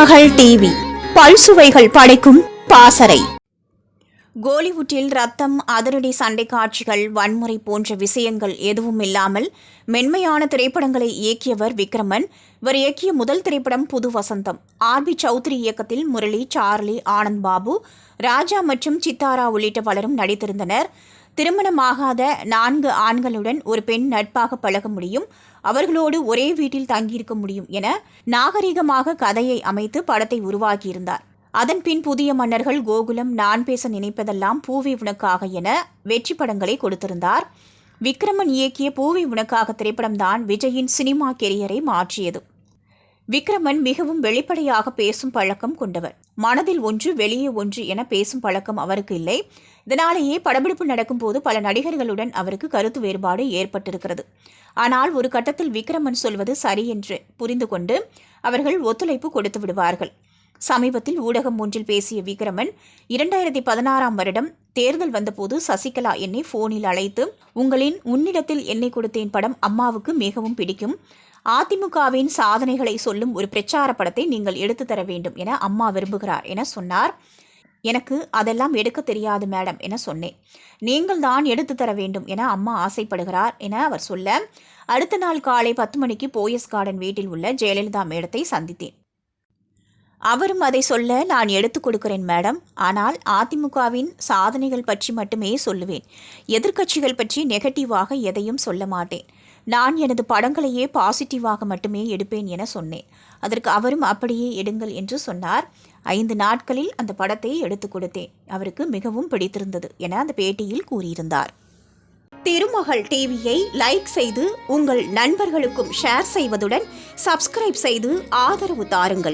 மகள் டிவி. பல்சுவைகள் படைக்கும் பாசறை. கோலிவுட்டில் ரத்தம் அதிரடி சண்டை காட்சிகள் வன்முறை போன்ற விஷயங்கள் எதுவும் இல்லாமல் மென்மையான திரைப்படங்களை இயக்கியவர் விக்ரமன். இவர் இயக்கிய முதல் திரைப்படம் புது வசந்தம் ஆர். பி. சௌத்ரி இயக்கத்தில் முரளி சார்லி ஆனந்த் பாபு ராஜா மற்றும் சித்தாரா உள்ளிட்ட பலரும் நடித்திருந்தனர். திருமணமாகாத நான்கு ஆண்களுடன் ஒரு பெண் நட்பாக பழக முடியும். அவர்களோடு ஒரே வீட்டில் தங்கியிருக்க முடியும் என நாகரிகமாக கதையை அமைத்து படத்தை உருவாக்கியிருந்தார். அதன் பின் புதிய மன்னர்கள் கோகுலம் நான் பேச நினைப்பதெல்லாம் பூவி உனக்காக என வெற்றி படங்களை கொடுத்திருந்தார். விக்ரமன் இயக்கிய பூவி உனக்காக திரைப்படம்தான் விஜயின் சினிமா கெரியரை மாற்றியது. விக்ரமன் மிகவும் வெளிப்படையாக பேசும் பழக்கம் கொண்டவர். மனதில் ஒன்று வெளியே ஒன்று என பேசும் பழக்கம் அவருக்கு இல்லை. இதனாலேயே படப்பிடிப்பு நடக்கும்போது பல நடிகர்களுடன் அவருக்கு கருத்து வேறுபாடு ஏற்பட்டிருக்கிறது. ஆனால் ஒரு கட்டத்தில் விக்ரமன் சொல்வது சரி என்று புரிந்து கொண்டு அவர்கள் ஒத்துழைப்பு கொடுத்து விடுவார்கள். சமீபத்தில் ஊடகம் ஒன்றில் பேசிய விக்ரமன் இரண்டாயிரத்தி பதினாறாம் வருடம் தேர்தல் வந்தபோது சசிகலா என்னை போனில் அழைத்து உங்களின் உன்னிடத்தில் என்னை கொடுத்தேன் படம் அம்மாவுக்கு மிகவும் பிடிக்கும். அதிமுகவின் சாதனைகளை சொல்லும் ஒரு பிரச்சார படத்தை நீங்கள் எடுத்து தர வேண்டும் என அம்மா விரும்புகிறார் என சொன்னார். எனக்கு அதெல்லாம் எடுக்க தெரியாது மேடம் என சொன்னேன். நீங்கள் தான் எடுத்து தர வேண்டும் என அம்மா ஆசைப்படுகிறார் என அவர் சொல்ல அடுத்த நாள் காலை பத்து மணிக்கு போயஸ் கார்டன் வீட்டில் உள்ள ஜெயலலிதா மேடத்தை சந்தித்தேன். அவரும் அதை சொல்ல நான் எடுத்துக் கொடுக்கிறேன் மேடம். ஆனால் அதிமுகவின் சாதனைகள் பற்றி மட்டுமே சொல்லுவேன். எதிர்க்கட்சிகள் பற்றி நெகட்டிவாக எதையும் சொல்ல மாட்டேன். நான் எனது படங்களையே பாசிட்டிவாக மட்டுமே எடுப்பேன் என சொன்னேன். அதற்கு அவரும் அப்படியே எடுங்கள் என்று சொன்னார். ஐந்து நாட்களில் அந்த படத்தை எடுத்துக் கொடுத்தேன். அவருக்கு மிகவும் பிடித்திருந்தது என அந்த பேட்டியில் கூறியிருந்தார். திருமகள் டிவியை லைக் செய்து உங்கள் நண்பர்களுக்கும் ஷேர் செய்வதுடன் சப்ஸ்கிரைப் செய்து ஆதரவு தாருங்கள்.